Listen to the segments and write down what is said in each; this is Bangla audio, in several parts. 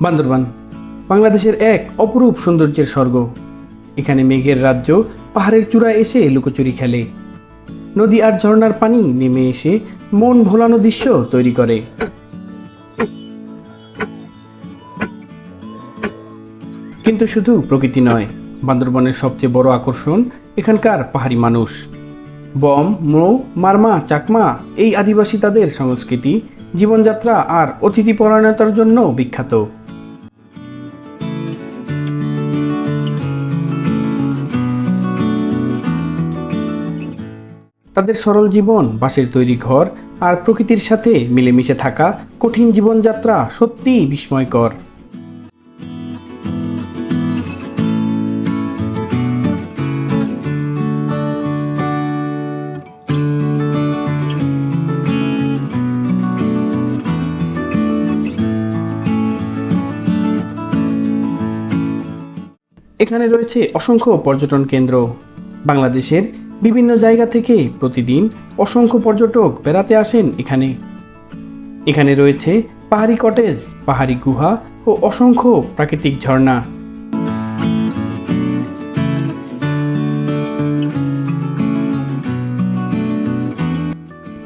বান্দরবান, বাংলাদেশের এক অপরূপ সৌন্দর্যের স্বর্গ। এখানে মেঘের রাজ্য, পাহাড়ের চূড়ায় এসে লুকোচুরি খেলে। নদী আর ঝর্ণার পানি নেমে এসে মন ভোলানো দৃশ্য তৈরি করে। কিন্তু শুধু প্রকৃতি নয়, বান্দরবনের সবচেয়ে বড় আকর্ষণ এখানকার পাহাড়ি মানুষ। বম, মৌ, মারমা, চাকমা এই আদিবাসী তাদের সংস্কৃতি, জীবনযাত্রা আর অতিথি পরায়ণতার জন্য বিখ্যাত। তাদের সরল জীবন, বাঁশের তৈরি ঘর আর প্রকৃতির সাথে মিলেমিশে থাকা কঠিন জীবনযাত্রা সত্যিই বিস্ময়কর। এখানে রয়েছে অসংখ্য পর্যটন কেন্দ্র। বাংলাদেশের বিভিন্ন জায়গা থেকে প্রতিদিন অসংখ্য পর্যটক বেড়াতে আসেন এখানে। এখানে রয়েছে পাহাড়ি কটেজ, পাহাড়ি গুহা ও অসংখ্য প্রাকৃতিক ঝর্ণা।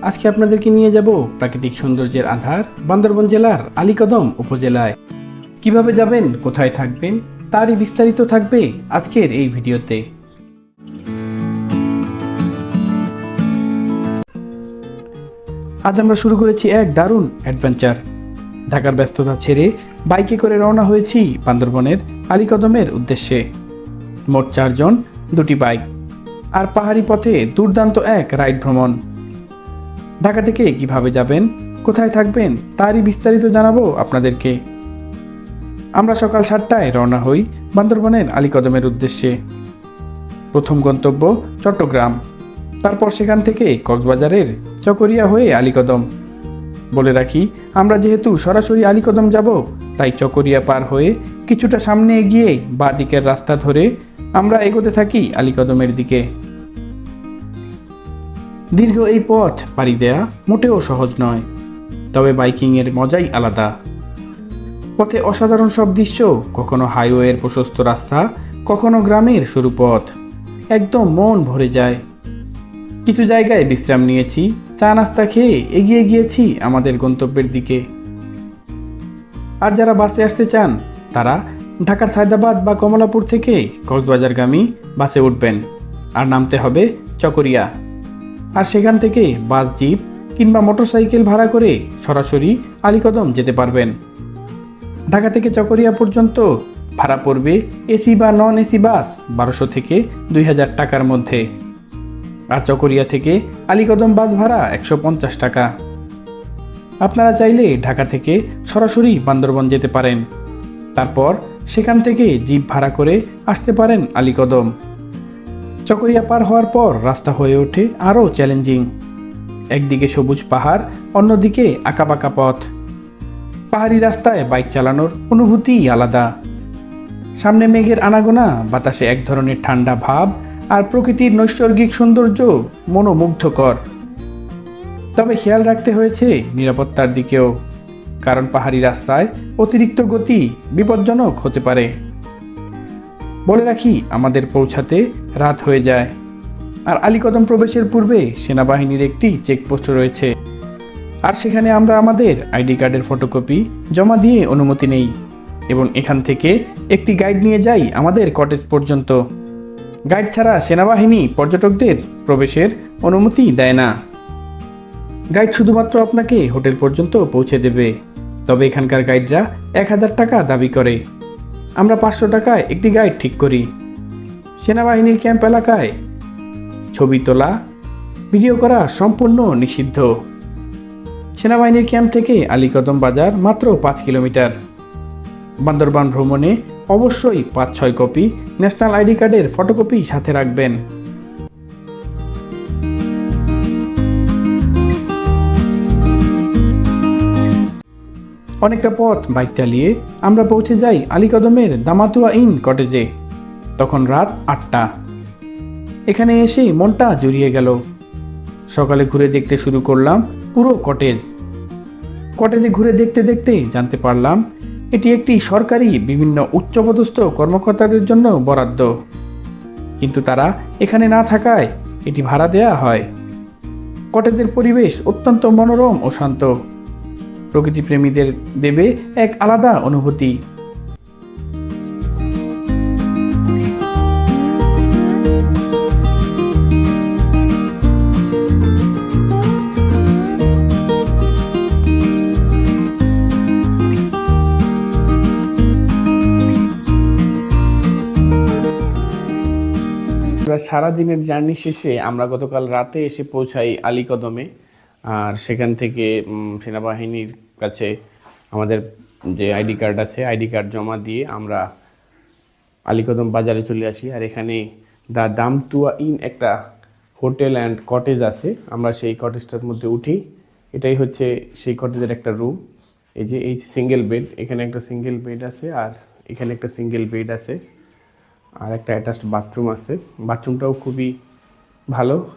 আজকে আপনাদেরকে নিয়ে যাব প্রাকৃতিক সৌন্দর্যের আধার বান্দরবন জেলার আলীকদম উপজেলায়। কীভাবে যাবেন, কোথায় থাকবেন, তারই বিস্তারিত থাকবে আজকের এই ভিডিওতে। আজ আমরা শুরু করেছি এক দারুণ অ্যাডভেঞ্চার ঢাকার ব্যস্ততা ছেড়ে বাইকে করে রওনা হয়েছি বান্দরবনের আলীকদমের উদ্দেশ্যে। মোট চারজন, দুটি বাইক আর পাহাড়ি পথে দুর্দান্ত এক রাইড ভ্রমণ। ঢাকা থেকে কীভাবে যাবেন, কোথায় থাকবেন, তারই বিস্তারিত জানাব আপনাদেরকে। আমরা সকাল সাতটায় রওনা হই বান্দরবনের আলীকদমের উদ্দেশ্যে। প্রথম গন্তব্য চট্টগ্রাম। তারপর সেখান থেকে কক্সবাজারের চকরিয়া হয়ে আলীকদম। বলে রাখি, আমরা যেহেতু সরাসরি আলীকদম যাব, তাই চকরিয়া পার হয়ে কিছুটা সামনে এগিয়ে বা দিকের রাস্তা ধরে আমরা এগোতে থাকি আলীকদমের দিকে। দীর্ঘ এই পথ পাড়ি দেয়া মোটেও সহজ নয়, তবে বাইকিংয়ের মজাই আলাদা। পথে অসাধারণ সব দৃশ্য, কখনো হাইওয়ের প্রশস্ত রাস্তা, কখনো গ্রামের সরু পথ, একদম মন ভরে যায়। কিছু জায়গায় বিশ্রাম নিয়েছি, চা নাস্তা খেয়ে এগিয়ে গিয়েছি আমাদের গন্তব্যের দিকে। আর যারা বাসে আসতে চান, তারা ঢাকার সায়দাবাদ বা কমলাপুর থেকে কক্সবাজারগামী বাসে উঠবেন। আর নামতে হবে চকরিয়া। আর সেখান থেকে বাস, জিপ কিংবা মোটরসাইকেল ভাড়া করে সরাসরি আলীকদম যেতে পারবেন। ঢাকা থেকে চকরিয়া পর্যন্ত ভাড়া পড়বে এসি বা নন এসি বাস বারোশো থেকে দুই হাজার টাকার মধ্যে। আর চকরিয়া থেকে আলীকদম বাস ভাড়া একশো পঞ্চাশ টাকা। আপনারা চাইলে ঢাকা থেকে সরাসরি বান্দরবন যেতে পারেন। তারপর সেখান থেকে জিপ ভাড়া করে আসতে পারেন আলীকদম। চকরিয়া পার হওয়ার পর রাস্তা হয়ে ওঠে আরও চ্যালেঞ্জিং। একদিকে সবুজ পাহাড়, অন্যদিকে আঁকাবাঁকা পথ। পাহাড়ি রাস্তায় বাইক চালানোর অনুভূতিই আলাদা। সামনে মেঘের আনাগোনা, বাতাসে এক ধরনের ঠান্ডা ভাব আর প্রকৃতির নৈসর্গিক সৌন্দর্য মনোমুগ্ধকর। তবে খেয়াল রাখতে হয়েছে নিরাপত্তার দিকেও, কারণ পাহাড়ি রাস্তায় অতিরিক্ত গতি বিপজ্জনক হতে পারে। বলে রাখি, আমাদের পৌঁছাতে রাত হয়ে যায়, আর আলীকদম প্রবেশের পূর্বে সেনাবাহিনীর একটি চেকপোস্ট রয়েছে। আর সেখানে আমরা আমাদের আইডি কার্ডের ফটোকপি জমা দিয়ে অনুমতি নেই, এবং এখান থেকে একটি গাইড নিয়ে যাই আমাদের কটেজ পর্যন্ত। গাইড ছাড়া সেনাবাহিনী পর্যটকদের প্রবেশের অনুমতি দেয় না। গাইড শুধুমাত্র আপনাকে হোটেল পর্যন্ত পৌঁছে দেবে, তবে এখানকার গাইডরা এক হাজার টাকা দাবি করে। আমরা পাঁচশো টাকায় একটি গাইড ঠিক করি। সেনাবাহিনীর ক্যাম্প এলাকায় ছবি তোলা, ভিডিও করা সম্পূর্ণ নিষিদ্ধ। সেনাবাহিনীর ক্যাম্প থেকে আলীকদম বাজার মাত্র পাঁচ কিলোমিটার। বান্দরবান ভ্রমণে অবশ্যই পাঁচ ছয় কপি ন্যাশনাল আইডি কার্ডের ফটোকপি সাথে রাখবেন। অনেকটা পথ বাইক চালিয়ে আমরা পৌঁছে যাই আলীকদমের দামাতুয়া ইন কটেজে। তখন রাত আটটা। এখানে এসে মনটা জড়িয়ে গেল। সকালে ঘুরে দেখতে শুরু করলাম পুরো কটেজ। কটেজে ঘুরে দেখতে দেখতে জানতে পারলাম এটি একটি সরকারি, বিভিন্ন উচ্চপদস্থ কর্মকর্তাদের জন্য বরাদ্দ। কিন্তু তারা এখানে না থাকায় এটি ভাড়া দেয়া হয়। কটেজের পরিবেশ অত্যন্ত মনোরম ও শান্ত। প্রকৃতিপ্রেমীদের দেবে এক আলাদা অনুভূতি। আমরা সারাদিনের জার্নি শেষে আমরা গতকাল রাতে এসে পৌঁছাই আলীকদমে। আর সেখান থেকে সেনাবাহিনীর কাছে আমাদের যে আইডি কার্ড আছে, আইডি কার্ড জমা দিয়ে আমরা আলীকদম বাজারে চলে আসি। আর এখানে দা দামতুয়া ইন একটা হোটেল অ্যান্ড কটেজ আছে। আমরা সেই কটেজটার মধ্যে উঠি। এটাই হচ্ছে সেই কটেজের একটা রুম। এই যে এই সিঙ্গেল বেড এখানে একটা সিঙ্গেল বেড আছে আর এখানে একটা সিঙ্গেল বেড আছে। আর একটা অ্যাটাচড বাথরুম আছে। বাথরুমটাও খুবই ভালো।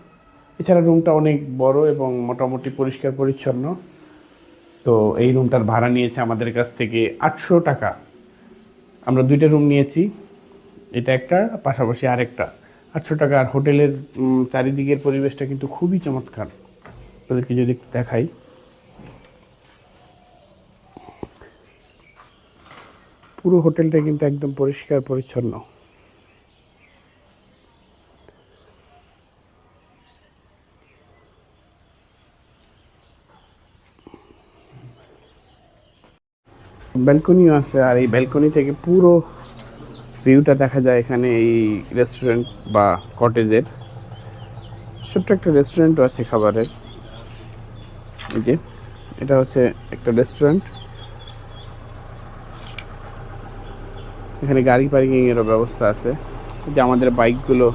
এছাড়া রুমটা অনেক বড় এবং মোটামুটি পরিষ্কার পরিচ্ছন্ন। তো এই রুমটার ভাড়া নিয়েছে আমাদের কাছ থেকে আটশো টাকা। আমরা দুইটা রুম নিয়েছি। এটা একটা, পাশাপাশি আরেকটা। আটশো টাকা। আর হোটেলের চারিদিকের পরিবেশটা কিন্তু খুবই চমৎকার। ওদেরকে যদি একটু দেখাই। পুরো হোটেলটা কিন্তু একদম পরিষ্কার পরিচ্ছন্ন। ব্যালকনিও আছে, আর এই ব্যালকনি থেকে পুরো ভিউটা দেখা যায় এখানে এই রেস্টুরেন্ট বা কটেজের ছোট্ট একটা রেস্টুরেন্টও আছে খাবারের। এই যে, এটা হচ্ছে একটা রেস্টুরেন্ট এখানে গাড়ি পার্কিংয়েরও ব্যবস্থা আছে। যে আমাদের বাইকগুলো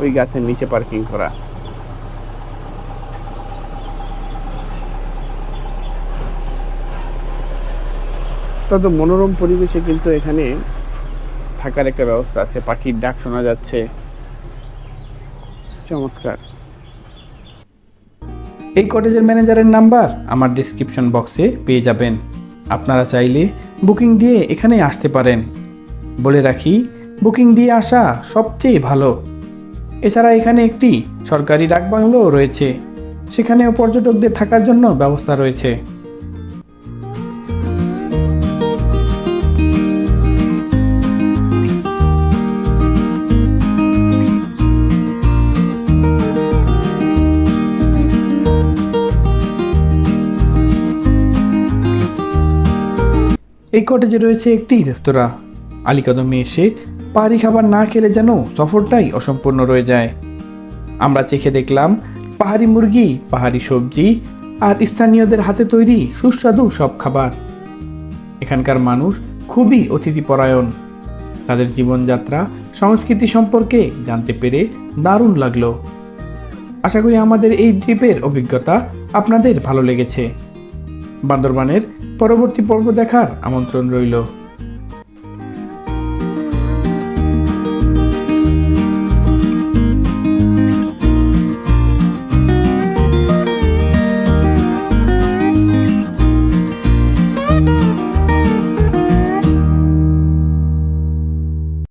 ওই গাছের নিচে পার্কিং করা। অত্যন্ত মনোরম পরিবেশে কিন্তু এখানে থাকার একটা ব্যবস্থা আছে। পাখির ডাক শোনা যাচ্ছে। চমৎকার। এই কটেজের ম্যানেজারের নাম্বার আমার ডিসক্রিপশন বক্সে পেয়ে যাবেন। আপনারা চাইলে বুকিং দিয়ে এখানে আসতে পারেন। বলে রাখি, বুকিং দিয়ে আসা সবচেয়ে ভালো। এছাড়া এখানে একটি সরকারি ডাকবাংলো রয়েছে। সেখানেও পর্যটকদের থাকার জন্য ব্যবস্থা রয়েছে। এই কটেজে রয়েছে একটি রেস্তোরাঁ। আলিকদমে এসে পাহাড়ি খাবার না খেলে যেন সফরটাই অসম্পূর্ণ রয়ে যায়। আমরা চেখে দেখলাম, পাহাড়ি মুরগি, পাহাড়ি সবজি আর স্থানীয়দের হাতে তৈরি সুস্বাদু সব খাবার। এখানকার মানুষ খুবই অতিথিপরায়ণ। তাদের জীবনযাত্রা, সংস্কৃতি সম্পর্কে জানতে পেরে দারুণ লাগল। আশা করি আমাদের এই ট্রিপের অভিজ্ঞতা আপনাদের ভালো লেগেছে। বান্দরবানের পরবর্তী পর্ব দেখার আমন্ত্রণ রইল।